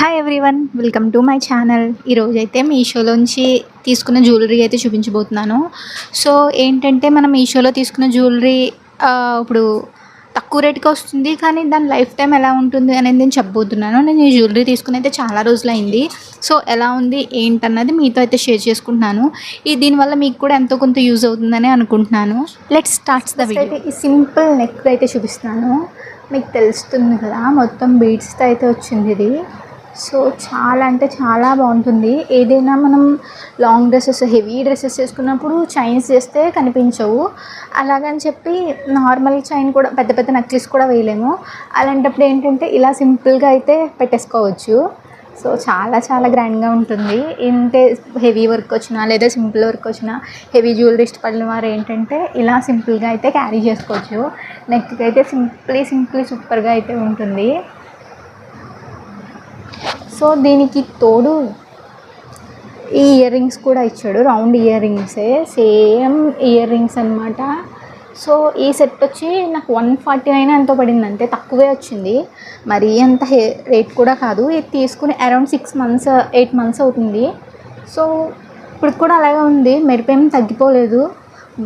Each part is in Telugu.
Hi everyone welcome to my channel ఈరోజు అయితే మీషోలోంచి తీసుకున్న జ్యువెలరీ అయితే చూపించబోతున్నాను. సో ఏంటంటే మనం మీషోలో తీసుకున్న జ్యువెలరీ ఇప్పుడు తక్కువ రేట్కి వస్తుంది కానీ దాని లైఫ్ టైం ఎలా ఉంటుంది అనేది నేను చెప్పబోతున్నాను. నేను ఈ జ్యువెలరీ తీసుకుని అయితే చాలా రోజులు అయింది సో ఎలా ఉంది ఏంటన్నది మీతో అయితే షేర్ చేసుకుంటున్నాను. ఈ దీనివల్ల మీకు కూడా ఎంతో కొంత యూజ్ అవుతుందని అనుకుంటున్నాను. లెట్ స్టార్ట్స్ ద అయితే ఈ సింపుల్ నెక్ అయితే చూపిస్తాను మీకు తెలుస్తుంది కదా మొత్తం బీడ్స్తో అయితే వచ్చింది ఇది. సో చాలా అంటే చాలా బాగుంటుంది. ఏదైనా మనం లాంగ్ డ్రెస్సెస్ హెవీ డ్రెస్సెస్ వేసుకున్నప్పుడు చైన్స్ చేస్తే కనిపించవు. అలాగని చెప్పి నార్మల్ చైన్ కూడా పెద్ద పెద్ద నెక్లెస్ కూడా వేయలేము. అలాంటప్పుడు ఏంటంటే ఇలా సింపుల్గా అయితే పెట్టేసుకోవచ్చు. సో చాలా చాలా గ్రాండ్గా ఉంటుంది. ఏంటంటే హెవీ వర్క్ వచ్చినా లేదా సింపుల్ వర్క్ వచ్చినా హెవీ జ్యువెలరీ ఇష్టపడిన వారు ఏంటంటే ఇలా సింపుల్గా అయితే క్యారీ చేసుకోవచ్చు. నెక్కి అయితే సింప్లీ సింప్లీ సూపర్గా అయితే ఉంటుంది. సో దీనికి తోడు ఈ ఇయర్ రింగ్స్ కూడా ఇచ్చాడు. రౌండ్ ఇయర్ రింగ్సే సేమ్ ఇయర్ రింగ్స్ అనమాట సో ఈ సెట్ వచ్చి నాకు వన్ ఫార్టీ నైన్ ఎంతో పడింది. అంతే తక్కువే వచ్చింది. మరి అంత హే రేట్ కూడా కాదు. ఇది తీసుకుని around six months eight months అవుతుంది. సో ఇప్పుడు కూడా అలాగే ఉంది. మెరుపేం తగ్గిపోలేదు.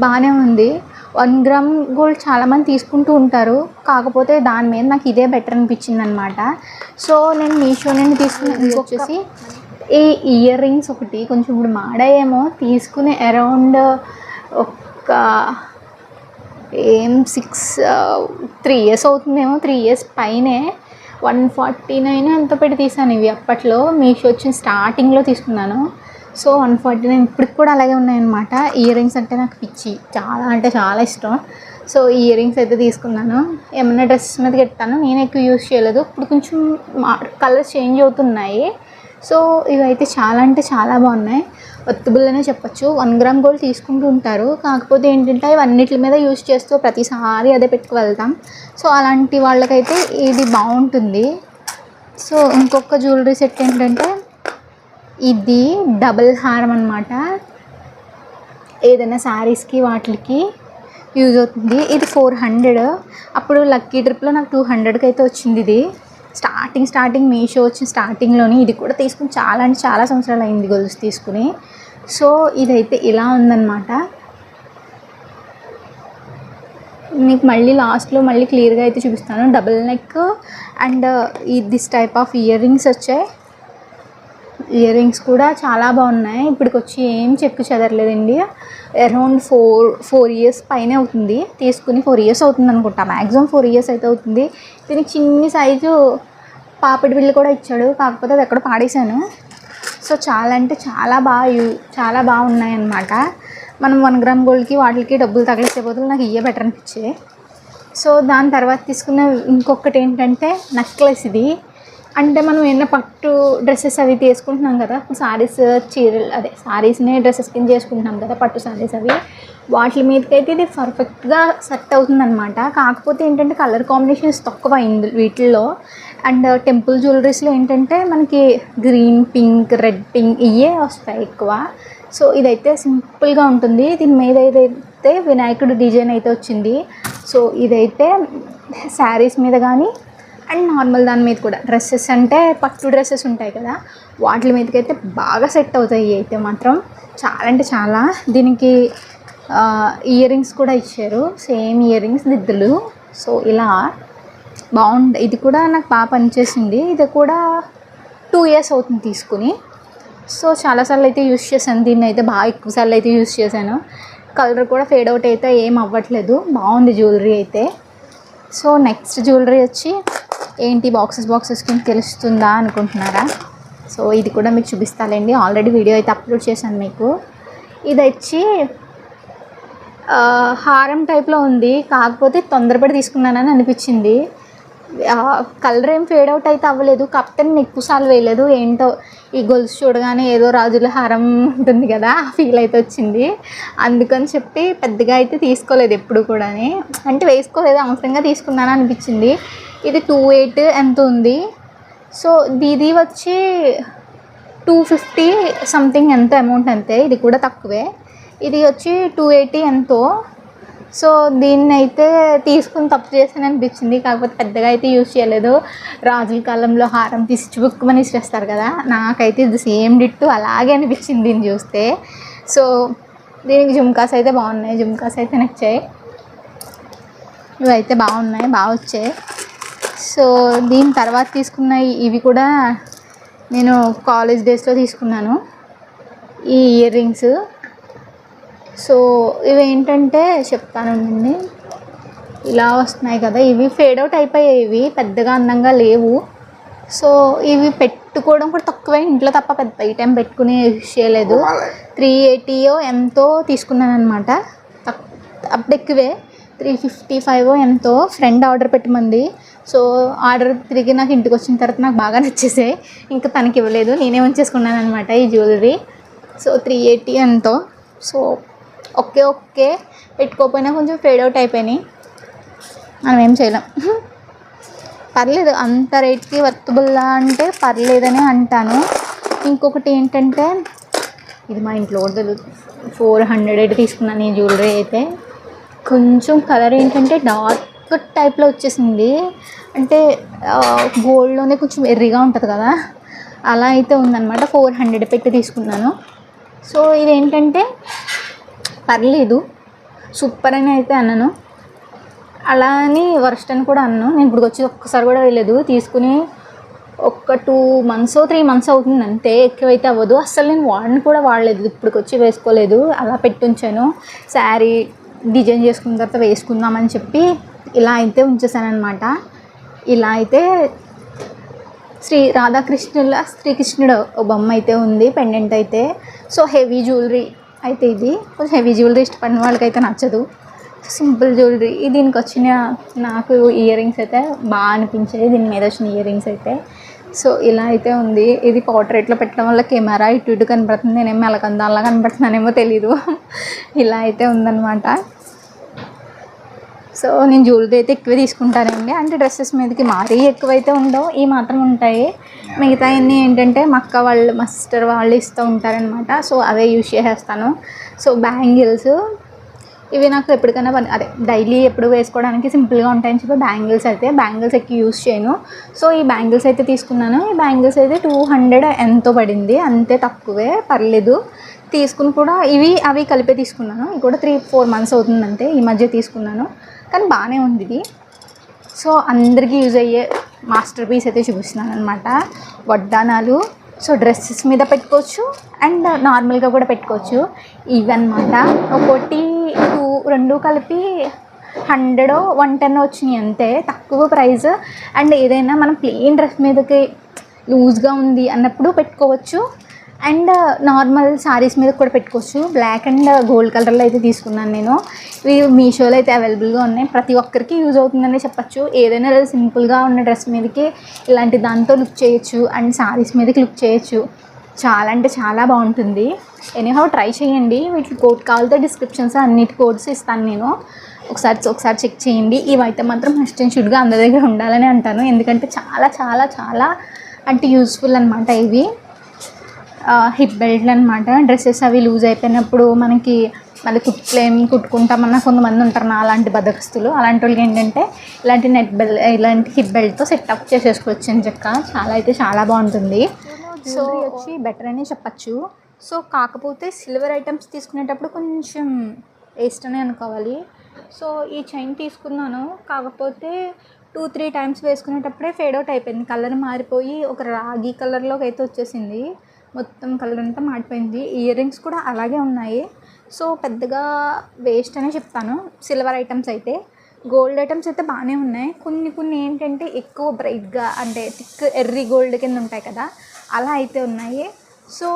బాగానే ఉంది. వన్ గ్రామ్ గోల్డ్ చాలామంది తీసుకుంటూ ఉంటారు. కాకపోతే దాని మీద నాకు ఇదే బెటర్ అనిపించింది అనమాట సో నేను మీషో నుండి తీసుకున్న ఇది వచ్చేసి ఈ ఇయర్ రింగ్స్ ఒకటి. కొంచెం ఇప్పుడు మాడాయేమో. తీసుకుని అరౌండ్ ఒక ఏం సిక్స్ త్రీ ఇయర్స్ అవుతుందేమో. త్రీ ఇయర్స్ పైనే వన్ ఫార్టీ నైన్ ఎంత పెట్టి తీసాను ఇవి అప్పట్లో. మీషో వచ్చిన స్టార్టింగ్లో తీసుకున్నాను. సో వన్ ఫార్టీ నైన్ ఇప్పటికి కూడా అలాగే ఉన్నాయన్నమాట. ఇయర్ రింగ్స్ అంటే నాకు పిచ్చి. చాలా అంటే చాలా ఇష్టం. సో ఇయర్ రింగ్స్ అయితే తీసుకున్నాను. ఏమన్నా డ్రెస్ మీద పెట్టాను నేను ఎక్కువ యూస్ చేయలేదు. ఇప్పుడు కొంచెం మా కలర్స్ చేంజ్ అవుతున్నాయి. సో ఇవైతే చాలా అంటే చాలా బాగున్నాయి. ఒత్తుబుల్ అనే చెప్పొచ్చు. వన్ గ్రామ్ గోల్డ్ తీసుకుంటూ ఉంటారు. కాకపోతే ఏంటంటే ఇవన్నిటి మీద యూస్ చేస్తూ ప్రతిసారి అదే పెట్టుకు వెళ్తాం. సో అలాంటి వాళ్ళకైతే ఇది బాగుంటుంది. సో ఇంకొక జ్యువెలరీ సెట్ ఏంటంటే ఇది డబుల్ హారం అనమాట ఏదైనా శారీస్కి వాటికి యూజ్ అవుతుంది. ఇది ఫోర్ హండ్రెడ్. అప్పుడు లక్కీ ట్రిప్లో నాకు టూ హండ్రెడ్కి అయితే వచ్చింది ఇది. స్టార్టింగ్ స్టార్టింగ్ మీషో వచ్చిన స్టార్టింగ్లోని ఇది కూడా తీసుకుని చాలా అంటే చాలా సంవత్సరాలు అయింది గొలుసు తీసుకుని. సో ఇదైతే ఇలా ఉందన్నమాట. మీకు మళ్ళీ లాస్ట్లో మళ్ళీ క్లియర్గా అయితే చూపిస్తాను. డబుల్ నెక్ అండ్ ఈ this type of ear rings వచ్చాయి. ఇయర్ రింగ్స్ కూడా చాలా బాగున్నాయి. ఇప్పటికి వచ్చి ఏం చెక్కు చెదరలేదండి అరౌండ్ ఫోర్ ఫోర్ ఇయర్స్ పైనే అవుతుంది. తీసుకుని ఫోర్ ఇయర్స్ అవుతుంది అనుకుంటా. మ్యాక్సిమం ఫోర్ ఇయర్స్ అయితే అవుతుంది. దీనికి చిన్ని సైజు పాపిడి బిల్లు కూడా ఇచ్చాడు. కాకపోతే అది ఎక్కడ పాడేశాను. సో చాలా అంటే చాలా బాగా యూ చాలా బాగున్నాయి అన్నమాట మనం వన్ గ్రామ్ గోల్డ్కి వాటికి డబ్బులు తగిలిసే బదులు నాకు ఇయ్యే బెటర్ అనిపించే. సో దాని తర్వాత తీసుకున్న ఇంకొకటి ఏంటంటే నెక్లెస్ ఇది. అంటే మనం ఏమైనా పట్టు డ్రెస్సెస్ అవి తీసుకుంటున్నాం కదా సారీస్ చీరలు అదే సారీస్నే డ్రెస్సెస్ కింద చేసుకుంటున్నాం కదా పట్టు సారీస్ అవి వాటి మీదకైతే ఇది పర్ఫెక్ట్గా సెట్ అవుతుంది అనమాట కాకపోతే ఏంటంటే కలర్ కాంబినేషన్స్ తక్కువ అయింది వీటిల్లో. అండ్ టెంపుల్ జ్యువెలరీస్లో ఏంటంటే మనకి గ్రీన్ పింక్ రెడ్ పింక్ ఇవే వస్తాయి ఎక్కువ. సో ఇదైతే సింపుల్గా ఉంటుంది. దీని మీద ఏదైతే వినాయకుడు డిజైన్ అయితే వచ్చింది సో ఇదైతే శారీస్ మీద కానీ అండ్ నార్మల్ దాని మీద కూడా. డ్రెస్సెస్ అంటే పట్టు డ్రెస్సెస్ ఉంటాయి కదా వాటి మీదకి అయితే బాగా సెట్ అవుతాయి అయితే మాత్రం. చాలా అంటే చాలా. దీనికి ఇయర్ రింగ్స్ కూడా ఇచ్చారు. సేమ్ ఇయర్ రింగ్స్ దిద్దులు సో ఇలా బాగుంది. ఇది కూడా నాకు బాగా పనిచేసింది. ఇది కూడా టూ ఇయర్స్ అవుతుంది తీసుకుని. సో చాలాసార్లు అయితే యూస్ చేశాను. దీన్ని అయితే బాగా ఎక్కువసార్లు అయితే యూస్ చేశాను. కలర్ కూడా ఫేడ్ అవుట్ అయితే ఏం అవ్వట్లేదు. బాగుంది జ్యువెలరీ అయితే. సో నెక్స్ట్ జ్యువెలరీ వచ్చి ఏంటి బాక్సెస్ బాక్సెస్ కింద తెలుస్తుందా అనుకుంటున్నారా? సో ఇది కూడా మీకు చూపిస్తాలేండి ఆల్రెడీ వీడియో అయితే అప్లోడ్ చేశాను మీకు. ఇది వచ్చి హారం టైప్లో ఉంది. కాకపోతే తొందరపడి తీసుకున్నానని అనిపించింది. కలర్ ఏం ఫేడ్ అవుట్ అయితే అవ్వలేదు. కాకపోతే నిప్పుసాలు వేయలేదు. ఏంటో ఈ గొలుసు చూడగానే ఏదో రాజుల హారం ఉంటుంది కదా ఫీల్ అయితే వచ్చింది. అందుకని చెప్పి పెద్దగా అయితే తీసుకోలేదు ఎప్పుడు కూడా అంటే వేసుకోలేదు అవసరంగా తీసుకున్నాను అనిపించింది. ఇది టూ ఎయిట్ ఎంత ఉంది? సో దీది వచ్చి టూ ఫిఫ్టీ సంథింగ్ ఎంత అమౌంట్ అంతే? ఇది కూడా తక్కువే. ఇది వచ్చి టూ ఎయిటీ ఎంతో. సో దీన్ని అయితే తీసుకుని తప్పు చేశాను అనిపించింది. కాకపోతే పెద్దగా అయితే యూజ్ చేయలేదు. రాజుల కాలంలో హారం తీసి చుబుక్కుమని ఇచ్చేస్తారు కదా. నాకైతే ఇది సేమ్ డిట్టు అలాగే అనిపించింది దీన్ని చూస్తే. సో దీనికి జుమ్కాస్ అయితే బాగున్నాయి. జుమ్కాస్ అయితే నచ్చాయి. ఇవైతే బాగున్నాయి. బాగా వచ్చాయి. సో దీని తర్వాత తీసుకున్న ఈ- ఇవి కూడా నేను కాలేజ్ డేస్లో తీసుకున్నాను. ఈ ఇయర్ రింగ్స్ సో ఇవి ఏంటంటే చెప్తానండి ఇలా వస్తున్నాయి కదా. ఇవి ఫేడ్ అవుట్ అయిపోయాయి ఇవి. పెద్దగా అందంగా లేవు. సో ఇవి పెట్టుకోవడం కూడా తక్కువే. ఇంట్లో తప్ప పెద్ద ఐటెం పెట్టుకునే యూజ్ చేయలేదు త్రీ ఎయిటీయో ఎంతో తీసుకున్నాను అనమాట అప్పుడు ఎక్కువే త్రీ ఫిఫ్టీ ఫైవ్ ఎంతో ఫ్రెండ్ ఆర్డర్ పెట్టమంది. సో ఆర్డర్ తిరిగి నాకు ఇంటికి వచ్చిన తర్వాత నాకు బాగా నచ్చేసాయి. ఇంకా తనకి ఇవ్వలేదు. నేనే ఉంచేసుకున్నాను అనమాట ఈ జ్యువెలరీ. సో త్రీ ఎయిటీ ఎంతో. So okay okay. పెట్టుకోకపోయినా కొంచెం ఫేడ్ అవుట్ అయిపోయినాయి. మనం ఏం చేయలేం. పర్లేదు అంత రేట్కి వర్తబుల్లా అంటే పర్లేదని అంటాను. ఇంకొకటి ఏంటంటే ఇది మా ఇంట్లో కూడా ఫోర్ హండ్రెడ్ అయితే తీసుకున్నాను ఈ జ్యువెలరీ అయితే. కొంచెం కలర్ ఏంటంటే డార్క్ టైప్లో వచ్చేసింది. అంటే గోల్డ్లోనే కొంచెం ఎర్రిగా ఉంటుంది కదా. అలా అయితే ఉందన్నమాట. ఫోర్ హండ్రెడ్ పెట్టి తీసుకున్నాను. సో ఇదేంటంటే పర్లేదు. సూపర్ అని అయితే అన్నాను అలా అని వర్స్ట్ అని కూడా అన్నాను నేను ఇప్పుడు వచ్చి ఒక్కసారి కూడా వెళ్ళలేదు తీసుకుని ఒక టూ మంత్స్ త్రీ మంత్స్ అవుతుంది అంతే. ఎక్కువైతే అవ్వదు. అస్సలు నేను వాడిని కూడా వాడలేదు. ఇప్పటికి వచ్చి వేసుకోలేదు. అలా పెట్టి ఉంచాను. శారీ డిజైన్ చేసుకున్న తర్వాత వేసుకుందామని చెప్పి ఇలా అయితే ఉంచేసాను అనమాట ఇలా అయితే శ్రీ రాధాకృష్ణుల శ్రీకృష్ణుడు ఓ బొమ్మ అయితే ఉంది పెండెంట్ అయితే. సో హెవీ జ్యువెలరీ అయితే ఇది. కొంచెం హెవీ జ్యువెలరీ ఇష్టపడిన వాళ్ళకైతే నచ్చదు. Simple jewellery. దీనికి వచ్చిన నాకు ఇయర్ రింగ్స్ అయితే బాగా అనిపించాయి. దీని మీద వచ్చిన ఇయర్ రింగ్స్ అయితే. సో ఇలా అయితే ఉంది. ఇది పోర్ట్రేట్లో పెట్టడం వల్ల కెమెరా ఇటు ఇటు కనపడుతుంది. నేనేమో మెలకందాల్లా కనపడుతున్నానేమో తెలీదు. ఇలా అయితే ఉందన్నమాట. సో నేను జ్యువెలరీ అయితే ఎక్కువ తీసుకుంటానండి. అంటే డ్రెస్సెస్ మీదకి మరీ ఎక్కువైతే ఉండవు. ఈ మాత్రం ఉంటాయి. మిగతా అన్నీ ఏంటంటే మా అక్క వాళ్ళు మా సిస్టర్ వాళ్ళు ఇస్తూ ఉంటారనమాట సో అవే యూజ్ చేసేస్తాను. సో బ్యాంగిల్స్ ఇవి నాకు ఎప్పటికైనా పని అదే డైలీ ఎప్పుడు వేసుకోవడానికి సింపుల్గా ఉంటాయని చెప్పి బ్యాంగిల్స్ అయితే బ్యాంగిల్స్ ఎక్కువ యూస్ చేయను. సో ఈ బ్యాంగిల్స్ అయితే తీసుకున్నాను. ఈ బ్యాంగిల్స్ అయితే టూ హండ్రెడ్ ఎంతో పడింది. అంతే తక్కువే పర్లేదు. తీసుకుని కూడా ఇవి అవి కలిపే తీసుకున్నాను. ఇది కూడా త్రీ ఫోర్ మంత్స్ అవుతుంది అంతే ఈ మధ్య తీసుకున్నాను. కానీ బాగానే ఉంది ఇది. సో అందరికీ యూజ్ అయ్యే మాస్టర్ పీస్ అయితే చూపిస్తున్నాను అనమాట వడ్డానాలు సో డ్రెస్సెస్ మీద పెట్టుకోవచ్చు అండ్ నార్మల్గా కూడా పెట్టుకోవచ్చు. ఇవన్నమాట. ఒకటి టూ రెండు కలిపి హండ్రెడ్ వన్ టెన్ వచ్చినాయి అంతే. తక్కువ ప్రైస్ అండ్ ఏదైనా మనం ప్లెయిన్ డ్రెస్ మీదకి లూజ్గా ఉంది అన్నప్పుడు పెట్టుకోవచ్చు. అండ్ నార్మల్ శారీస్ మీద కూడా పెట్టుకోవచ్చు. బ్లాక్ అండ్ గోల్డ్ కలర్లో అయితే తీసుకున్నాను నేను. ఇవి మీషోలో అయితే అవైలబుల్గా ఉన్నాయి. ప్రతి ఒక్కరికి యూజ్ అవుతుందని చెప్పచ్చు. ఏదైనా సింపుల్గా ఉన్న డ్రెస్ మీదకి ఇలాంటి దాంతో లుక్ చేయొచ్చు. అండ్ శారీస్ మీదకి లుక్ చేయొచ్చు. చాలా అంటే చాలా బాగుంటుంది. ఎనీహౌ ట్రై చేయండి. వీటి కోడ్ కావాలితే డిస్క్రిప్షన్స్ అన్నిటి కోడ్స్ ఇస్తాను నేను. ఒకసారి ఒకసారి చెక్ చేయండి. ఇవైతే మాత్రం మస్ట్ అండ్ షుడ్గా అందరి దగ్గర ఉండాలని అంటాను. ఎందుకంటే చాలా చాలా చాలా అంటే యూస్ఫుల్ అనమాట ఇవి. హిప్ బెల్ట్లు అనమాట డ్రెస్సెస్ అవి లూజ్ అయిపోయినప్పుడు మనకి మళ్ళీ కుట్లేం కుట్టుకుంటామన్న కొంతమంది ఉంటారు నా అలాంటి బదకస్తులు అలాంటి వాళ్ళకి ఏంటంటే ఇలాంటి నెట్ బెల్ ఇలాంటి హిప్ బెల్ట్తో సెటప్ చేసేసుకోవచ్చు అని చెక్క. చాలా అయితే చాలా బాగుంటుంది. సో వచ్చి బెటర్ అని చెప్పచ్చు. సో కాకపోతే సిల్వర్ ఐటమ్స్ తీసుకునేటప్పుడు కొంచెం వేస్ట్ అనే అనుకోవాలి. సో ఈ చైన్ తీసుకున్నాను. కాకపోతే టూ త్రీ టైమ్స్ వేసుకునేటప్పుడే ఫేడ్ అవుట్ అయిపోయింది. కలర్ మారిపోయి ఒక రాగి కలర్లోకి అయితే వచ్చేసింది. మొత్తం కలర్ అంతా మాడిపోయింది ఇయర్ రింగ్స్ కూడా అలాగే ఉన్నాయి. సో పెద్దగా వేస్ట్ అనే చెప్తాను. సిల్వర్ ఐటమ్స్ అయితే. గోల్డ్ ఐటమ్స్ అయితే బాగానే ఉన్నాయి. కొన్ని కొన్ని ఏంటంటే ఎక్కువ బ్రైట్గా అంటే థిక్ ఎర్రీ గోల్డ్ కింద ఉంటాయి కదా. అలా అయితే ఉన్నాయి. సో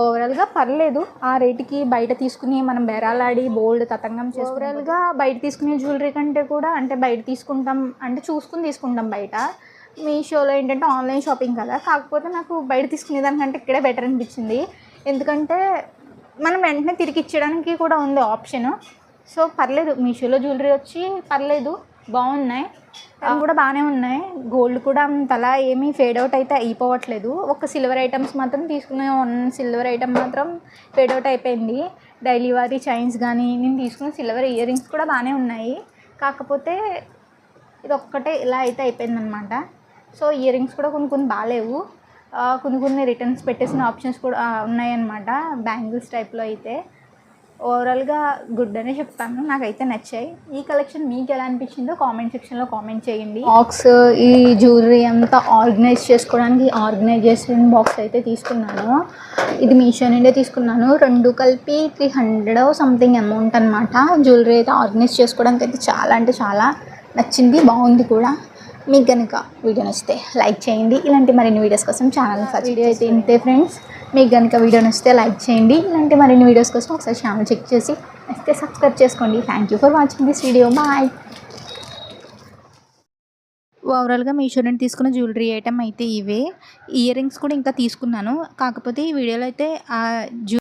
ఓవరాల్గా పర్లేదు. ఆ రేటుకి బయట తీసుకుని మనం బేరాలాడి బోల్డ్ తతంగం చేసి ఓవరాల్గా బయట తీసుకునే జ్యువెలరీ కంటే కూడా అంటే బయట తీసుకుంటాం అంటే చూసుకుని తీసుకుంటాం బయట. మీషోలో ఏంటంటే ఆన్లైన్ షాపింగ్ కదా. కాకపోతే నాకు బయట తీసుకునే దానికంటే ఇక్కడే బెటర్ అనిపించింది. ఎందుకంటే మనం వెంటనే తిరిగి ఇచ్చడానికి కూడా ఉంది ఆప్షన్. సో పర్లేదు. మీషోలో జ్యువెలరీ వచ్చి పర్లేదు. బాగున్నాయి. అవి కూడా బాగానే ఉన్నాయి. గోల్డ్ కూడా అంతలా ఏమీ ఫేడ్ అవుట్ అయితే అయిపోవట్లేదు. ఒక సిల్వర్ ఐటమ్స్ మాత్రం తీసుకునే వన్ సిల్వర్ ఐటమ్ మాత్రం ఫేడ్ అవుట్ అయిపోయింది. డైలీ వారీ చైన్స్ కానీ నేను తీసుకున్న సిల్వర్ ఇయర్ రింగ్స్ కూడా బాగానే ఉన్నాయి. కాకపోతే ఇది ఒక్కటే ఇలా అయితే అయిపోయిందనమాట సో ఇయర్ రింగ్స్ కూడా కొన్ని కొన్ని బాగాలేవు. కొన్ని కొన్ని రిటర్న్స్ పెట్టేసిన ఆప్షన్స్ కూడా ఉన్నాయన్నమాట. బ్యాంగిల్స్ టైప్లో అయితే. ఓవరాల్గా గుడ్ అనే చెప్తాను. నాకైతే నచ్చాయి. ఈ కలెక్షన్ మీకు ఎలా అనిపించిందో కామెంట్ సెక్షన్లో కామెంట్ చేయండి. బాక్స్ ఈ జ్యువెలరీ అంతా ఆర్గనైజ్ చేసుకోవడానికి ఆర్గనైజేషన్ బాక్స్ అయితే తీసుకున్నాను. ఇది మీషో నుండే తీసుకున్నాను. రెండు కలిపి త్రీ హండ్రెడ్ సంథింగ్ అమౌంట్ అనమాట జ్యువెలరీ అయితే ఆర్గనైజ్ చేసుకోవడానికి అయితే చాలా అంటే చాలా నచ్చింది. బాగుంది కూడా. మీకు కనుక వీడియో నచ్చితే లైక్ చేయండి. ఇలాంటి మరిన్ని వీడియోస్ కోసం ఛానల్ వీడియో అయితే ఇంతే ఫ్రెండ్స్. మీకు కనుక వీడియో నచ్చితే లైక్ చేయండి. ఇలాంటి మరిన్ని వీడియోస్ కోసం ఒకసారి ఛానల్ చెక్ చేసి నచ్చితే సబ్స్క్రైబ్ చేసుకోండి. Thank you for watching this video bye ఓవరాల్గా మీషో నుండి తీసుకున్న జ్యువెలరీ ఐటమ్ అయితే ఇవే. ఇయర్ రింగ్స్ కూడా ఇంకా తీసుకున్నాను. కాకపోతే ఈ వీడియోలో అయితే ఆ